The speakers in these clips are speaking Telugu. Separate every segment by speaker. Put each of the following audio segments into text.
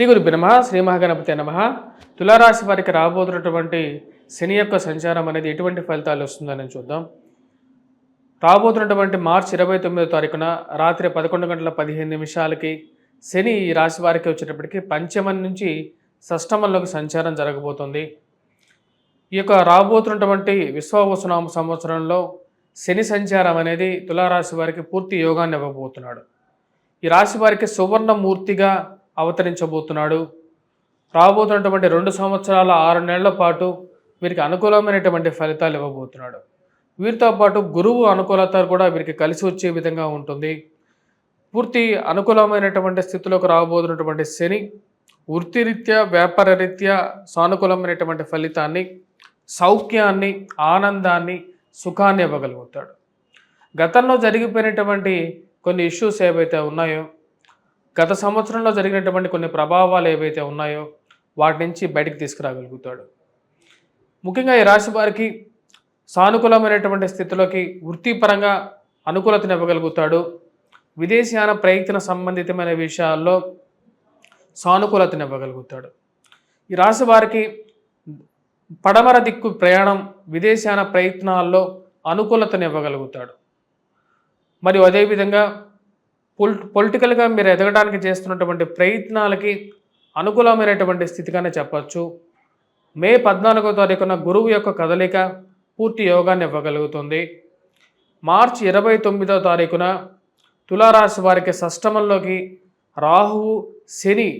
Speaker 1: శ్రీ గురు నమ శ్రీ మహాగణపతి నమ. తులారాశి వారికి రాబోతున్నటువంటి శని యొక్క సంచారం అనేది ఎటువంటి ఫలితాలు వస్తుందని చూద్దాం. రాబోతున్నటువంటి మార్చి ఇరవై తొమ్మిదో తారీఖున రాత్రి పదకొండు గంటల పదిహేను నిమిషాలకి శని ఈ రాశి వారికి వచ్చేటప్పటికి పంచమం నుంచి షష్టమంలోకి సంచారం జరగబోతుంది. ఈ యొక్క రాబోతున్నటువంటి విశ్వవసునామ సంవత్సరంలో శని సంచారం అనేది తులారాశి వారికి పూర్తి యోగాన్ని ఇవ్వబోతున్నాడు. ఈ రాశి వారికి సువర్ణమూర్తిగా అవతరించబోతున్నాడు. రాబోతున్నటువంటి రెండు సంవత్సరాల ఆరు నెలల పాటు వీరికి అనుకూలమైనటువంటి ఫలితాలు ఇవ్వబోతున్నాడు. వీరితో పాటు గురువు అనుకూలత కూడా వీరికి కలిసి వచ్చే విధంగా ఉంటుంది. పూర్తి అనుకూలమైనటువంటి స్థితిలోకి రాబోతున్నటువంటి శని వృత్తిరీత్యా వ్యాపార రీత్యా సానుకూలమైనటువంటి ఫలితాన్ని సౌఖ్యాన్ని ఆనందాన్ని సుఖాన్ని ఇవ్వగలుగుతాడు. గతంలో జరిగిపోయినటువంటి కొన్ని ఇష్యూస్ ఏవైతే ఉన్నాయో గత సంవత్సరంలో జరిగినటువంటి కొన్ని ప్రభావాలు ఏవైతే ఉన్నాయో వాటి నుంచి బయటికి తీసుకురాగలుగుతాడు. ముఖ్యంగా ఈ రాశి వారికి సానుకూలమైనటువంటి స్థితిలోకి వృత్తిపరంగా అనుకూలతను ఇవ్వగలుగుతాడు. విదేశీయాన ప్రయత్న సంబంధితమైన విషయాల్లో సానుకూలతను ఇవ్వగలుగుతాడు. ఈ రాశి వారికి పడమర దిక్కు ప్రయాణం విదేశాన ప్రయత్నాల్లో అనుకూలతను ఇవ్వగలుగుతాడు. మరియు అదేవిధంగా పొల్ పొలిటికల్గా మీరు ఎదగడానికి చేస్తున్నటువంటి ప్రయత్నాలకి అనుకూలమైనటువంటి స్థితిగానే చెప్పచ్చు. మే పద్నాలుగో తారీఖున గురువు యొక్క కదలిక పూర్తి యోగాన్ని ఇవ్వగలుగుతుంది. మార్చి ఇరవై తొమ్మిదో తారీఖున తులారాశి వారికి షష్టమంలోకి రాహువు శని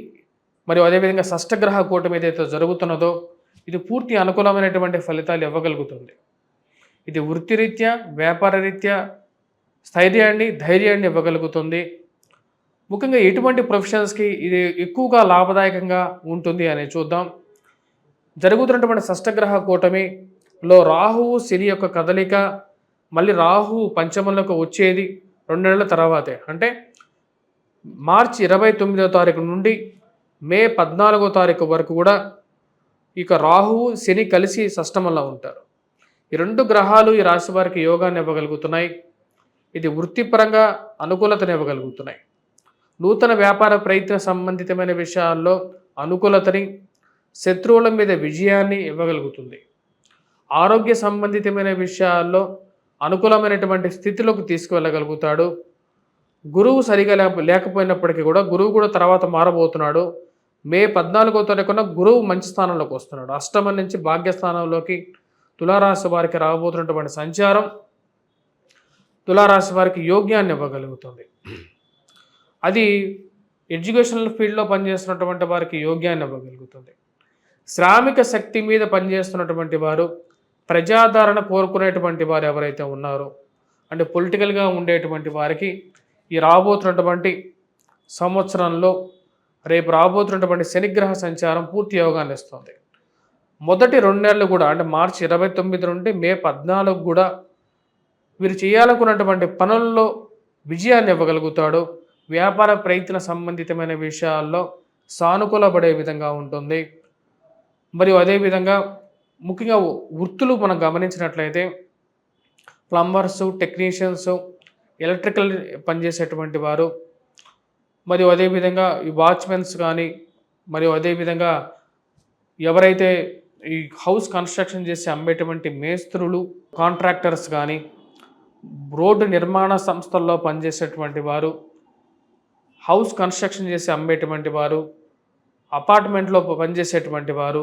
Speaker 1: మరియు అదేవిధంగా షష్టగ్రహ కూటమి ఏదైతే జరుగుతున్నదో ఇది పూర్తి అనుకూలమైనటువంటి ఫలితాలు ఇవ్వగలుగుతుంది. ఇది వృత్తిరీత్యా వ్యాపార రీత్యా స్థైర్యాన్ని ధైర్యాన్ని ఇవ్వగలుగుతుంది. ముఖ్యంగా ఎటువంటి ప్రొఫెషన్స్కి ఇది ఎక్కువగా లాభదాయకంగా ఉంటుంది అని చూద్దాం. జరుగుతున్నటువంటి షష్టగ్రహ కూటమిలో రాహువు శని యొక్క కదలిక మళ్ళీ రాహువు పంచమంలోకి వచ్చేది రెండు నెలల తర్వాతే. అంటే మార్చి ఇరవై తొమ్మిదో తారీఖు నుండి మే పద్నాలుగో తారీఖు వరకు కూడా ఇక రాహువు శని కలిసి షష్టమంలో ఉంటారు. ఈ రెండు గ్రహాలు ఈ రాశి వారికి యోగాన్ని ఇవ్వగలుగుతున్నాయి. ఇది వృత్తిపరంగా అనుకూలతను ఇవ్వగలుగుతున్నాయి. నూతన వ్యాపార ప్రయత్న సంబంధితమైన విషయాల్లో అనుకూలతని శత్రువుల మీద విజయాన్ని ఇవ్వగలుగుతుంది. ఆరోగ్య సంబంధితమైన విషయాల్లో అనుకూలమైనటువంటి స్థితిలోకి తీసుకువెళ్ళగలుగుతాడు. గురువు సరిగా లేక లేకపోయినప్పటికీ కూడా గురువు కూడా తర్వాత మారబోతున్నాడు. మే పద్నాలుగో తారీఖున గురువు మంచి స్థానంలోకి వస్తున్నాడు. అష్టమం నుంచి భాగ్యస్థానంలోకి తులారాశి వారికి రాబోతున్నటువంటి సంచారం తులారాశి వారికి యోగ్యాన్ని ఇవ్వగలుగుతుంది. అది ఎడ్యుకేషనల్ ఫీల్డ్లో పనిచేస్తున్నటువంటి వారికి యోగ్యాన్ని ఇవ్వగలుగుతుంది. శ్రామిక శక్తి మీద పనిచేస్తున్నటువంటి వారు ప్రజాదరణ కోరుకునేటువంటి వారు ఎవరైతే ఉన్నారో అంటే పొలిటికల్గా ఉండేటువంటి వారికి ఈ రాబోతున్నటువంటి సంవత్సరంలో రేపు రాబోతున్నటువంటి శనిగ్రహ సంచారం పూర్తి యోగాన్ని ఇస్తుంది. మొదటి రెండు నెలలు కూడా అంటే మార్చి ఇరవై తొమ్మిది నుండి మే పద్నాలుగు కూడా వీరు చేయాలనుకున్నటువంటి పనుల్లో విజయాన్ని ఇవ్వగలుగుతాడు. వ్యాపార ప్రయత్న సంబంధితమైన విషయాల్లో సానుకూలపడే విధంగా ఉంటుంది. మరియు అదేవిధంగా ముఖ్యంగా వృత్తులు మనం గమనించినట్లయితే ప్లంబర్స్ టెక్నీషియన్స్ ఎలక్ట్రికల్ పనిచేసేటువంటి వారు మరియు అదేవిధంగా ఈ వాచ్మెన్స్ కానీ మరియు అదేవిధంగా ఎవరైతే ఈ హౌస్ కన్స్ట్రక్షన్ చేసి అమ్మేటువంటి మేస్త్రులు కాంట్రాక్టర్స్ కానీ రోడ్డు నిర్మాణ సంస్థల్లో పనిచేసేటువంటి వారు హౌస్ కన్స్ట్రక్షన్ చేసి అమ్మేటువంటి వారు అపార్ట్మెంట్లో పనిచేసేటువంటి వారు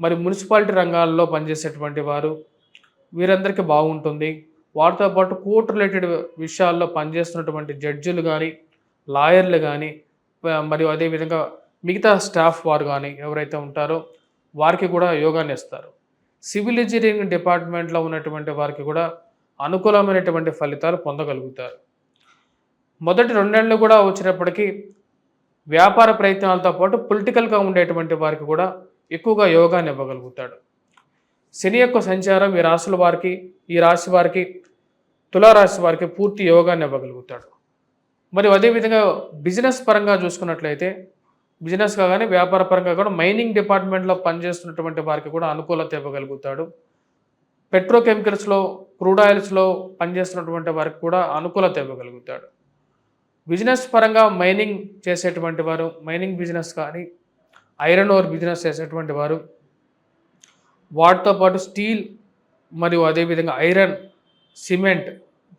Speaker 1: మరి మున్సిపాలిటీ రంగాల్లో పనిచేసేటువంటి వారు వీరందరికీ బాగుంటుంది. వారితో పాటు కోర్టు రిలేటెడ్ విషయాల్లో పనిచేస్తున్నటువంటి జడ్జిలు కానీ లాయర్లు కానీ మరియు అదేవిధంగా మిగతా స్టాఫ్ వారు కానీ ఎవరైతే ఉంటారో వారికి కూడా యోగాన్ని ఇస్తారు. సివిల్ ఇంజనీరింగ్ డిపార్ట్మెంట్లో ఉన్నటువంటి వారికి కూడా అనుకూలమైనటువంటి ఫలితాలు పొందగలుగుతారు. మొదటి రెండేళ్ళు కూడా వచ్చినప్పటికీ వ్యాపార ప్రయత్నాలతో పాటు పొలిటికల్గా ఉండేటువంటి వారికి కూడా ఎక్కువగా యోగాన్ని ఇవ్వగలుగుతాడు. శని యొక్క సంచారం ఈ రాశుల వారికి ఈ రాశి వారికి తులారాశి వారికి పూర్తి యోగాన్ని ఇవ్వగలుగుతాడు. మరి అదేవిధంగా బిజినెస్ పరంగా చూసుకున్నట్లయితే బిజినెస్గా కానీ వ్యాపార పరంగా కూడా మైనింగ్ డిపార్ట్మెంట్లో పనిచేస్తున్నటువంటి వారికి కూడా అనుకూలత ఇవ్వగలుగుతాడు. పెట్రోకెమికల్స్లో క్రూడ్ ఆయిల్స్లో పనిచేస్తున్నటువంటి వారికి కూడా అనుకూలత ఇవ్వగలుగుతాడు. బిజినెస్ పరంగా మైనింగ్ చేసేటువంటి వారు మైనింగ్ బిజినెస్ కానీ ఐరన్ ఓర్ బిజినెస్ చేసేటువంటి వారు వాటితో పాటు స్టీల్ మరియు అదేవిధంగా ఐరన్ సిమెంట్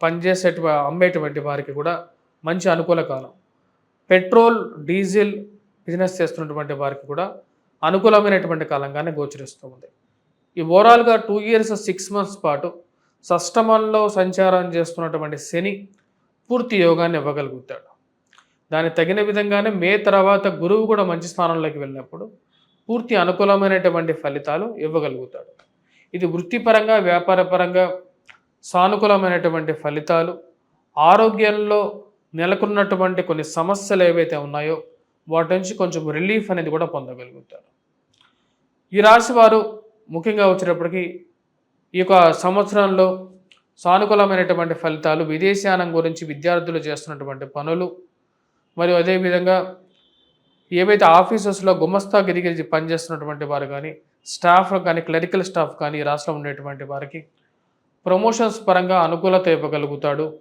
Speaker 1: పనిచేసే అమ్మేటువంటి వారికి కూడా మంచి అనుకూల కాలం. పెట్రోల్ డీజిల్ బిజినెస్ చేస్తున్నటువంటి వారికి కూడా అనుకూలమైనటువంటి కాలంగానే గోచరిస్తూ ఉంది. ఈ ఓవరాల్గా టూ ఇయర్స్ సిక్స్ మంత్స్ పాటు సష్టమంలో సంచారం చేస్తున్నటువంటి శని పూర్తి యోగాన్ని ఇవ్వగలుగుతాడు. దాని తగిన విధంగానే మే తర్వాత గురువు కూడా మంచి స్థానంలోకి వెళ్ళినప్పుడు పూర్తి అనుకూలమైనటువంటి ఫలితాలు ఇవ్వగలుగుతాడు. ఇది వృత్తిపరంగా వ్యాపారపరంగా సానుకూలమైనటువంటి ఫలితాలు ఆరోగ్యంలో నెలకొన్నటువంటి కొన్ని సమస్యలు ఏవైతే ఉన్నాయో వాటి నుంచి కొంచెం రిలీఫ్ అనేది కూడా పొందగలుగుతారు ఈ రాశి వారు ముఖ్యంగా వచ్చేటప్పటికి ఈ యొక్క సంవత్సరంలో సానుకూలమైనటువంటి ఫలితాలు విదేశానం గురించి విద్యార్థులు చేస్తున్నటువంటి పనులు మరియు అదేవిధంగా ఏవైతే ఆఫీసెస్లో గుమస్తాగిరి పనిచేస్తున్నటువంటి వారు కానీ స్టాఫ్ కానీ క్లరికల్ స్టాఫ్ కానీ రాష్ట్రంలో ఉండేటువంటి వారికి ప్రమోషన్స్ పరంగా అనుకూలత ఇవ్వగలుగుతాడు.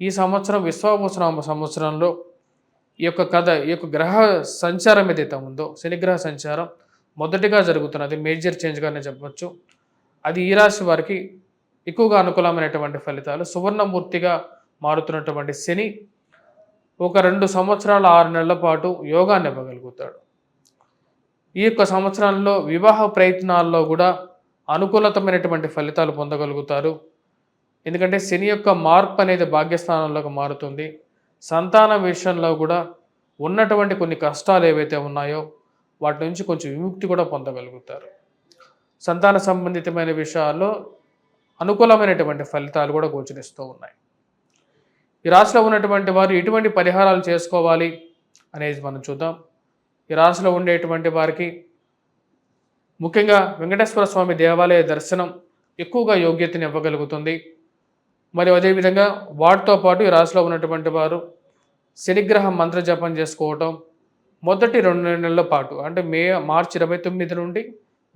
Speaker 1: ఈ సంవత్సరం విశ్వావసనామ సంవత్సరంలో ఈ యొక్క కథ ఈ యొక్క గ్రహ సంచారం ఏదైతే ఉందో శనిగ్రహ సంచారం మొదటిగా జరుగుతున్నది మేజర్ చేంజ్గానే చెప్పవచ్చు అది ఈ రాశి వారికి ఎక్కువగా అనుకూలమైనటువంటి ఫలితాలు. సువర్ణమూర్తిగా మారుతున్నటువంటి శని ఒక రెండు సంవత్సరాల ఆరు నెలల పాటు యోగాన్ని ఇవ్వగలుగుతాడు. ఈ యొక్క సంవత్సరంలో వివాహ ప్రయత్నాల్లో కూడా అనుకూలతమైనటువంటి ఫలితాలు పొందగలుగుతారు. ఎందుకంటే శని యొక్క మార్పు అనేది భాగ్యస్థానంలోకి మారుతుంది. సంతాన విషయంలో కూడా ఉన్నటువంటి కొన్ని కష్టాలు ఏవైతే ఉన్నాయో వాటి నుంచి కొంచెం విముక్తి కూడా పొందగలుగుతారు. సంతాన సంబంధితమైన విషయాల్లో అనుకూలమైనటువంటి ఫలితాలు కూడా గోచరిస్తూ ఉన్నాయి. ఈ రాశిలో ఉన్నటువంటి వారు ఎటువంటి పరిహారాలు చేసుకోవాలి అనేది మనం చూద్దాం. ఈ రాశిలో ఉండేటువంటి వారికి ముఖ్యంగా వెంకటేశ్వర స్వామి దేవాలయ దర్శనం ఎక్కువగా యోగ్యతని ఇవ్వగలుగుతుంది. మరియు అదేవిధంగా వాటితో పాటు ఈ రాశిలో ఉన్నటువంటి వారు శనిగ్రహం మంత్ర జపం చేసుకోవటం మొదటి రెండు నెలల పాటు అంటే మే మార్చి ఇరవై తొమ్మిది నుండి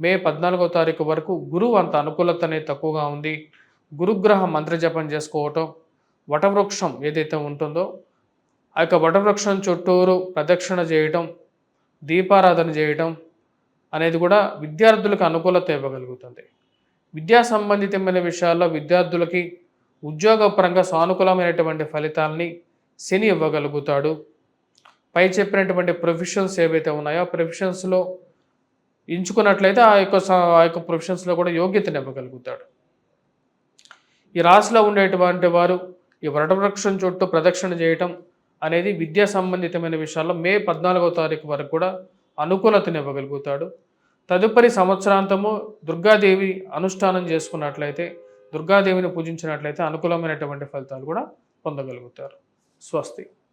Speaker 1: మే పద్నాలుగో తారీఖు వరకు గురువు అంత అనుకూలత అనేది తక్కువగా ఉంది. గురుగ్రహ మంత్రజపం చేసుకోవటం వటవృక్షం ఏదైతే ఉంటుందో ఆ యొక్క వటవృక్షం చుట్టూరు ప్రదక్షిణ చేయటం దీపారాధన చేయటం అనేది కూడా విద్యార్థులకు అనుకూలత ఇవ్వగలుగుతుంది. విద్యా సంబంధితమైన విషయాల్లో విద్యార్థులకి ఉద్యోగపరంగా సానుకూలమైనటువంటి ఫలితాలని శని ఇవ్వగలుగుతాడు. పై చెప్పినటువంటి ప్రొఫెషన్స్ ఏవైతే ఉన్నాయో ఆ ప్రొఫెషన్స్లో ఎంచుకున్నట్లయితే ఆ యొక్క ఆ యొక్క ప్రొఫెషన్స్లో కూడా యోగ్యతను ఇవ్వగలుగుతాడు ఈ రాశిలో ఉండేటువంటి వారు ఈ వరటవృక్షం చుట్టూ ప్రదక్షిణ చేయటం అనేది విద్యా సంబంధితమైన విషయాల్లో మే పద్నాలుగో తారీఖు వరకు కూడా అనుకూలతను ఇవ్వగలుగుతాడు తదుపరి సంవత్సరాంతము దుర్గాదేవి అనుష్ఠానం చేసుకున్నట్లయితే దుర్గాదేవిని పూజించినట్లయితే అనుకూలమైనటువంటి ఫలితాలు కూడా పొందగలుగుతారు. స్వస్తి.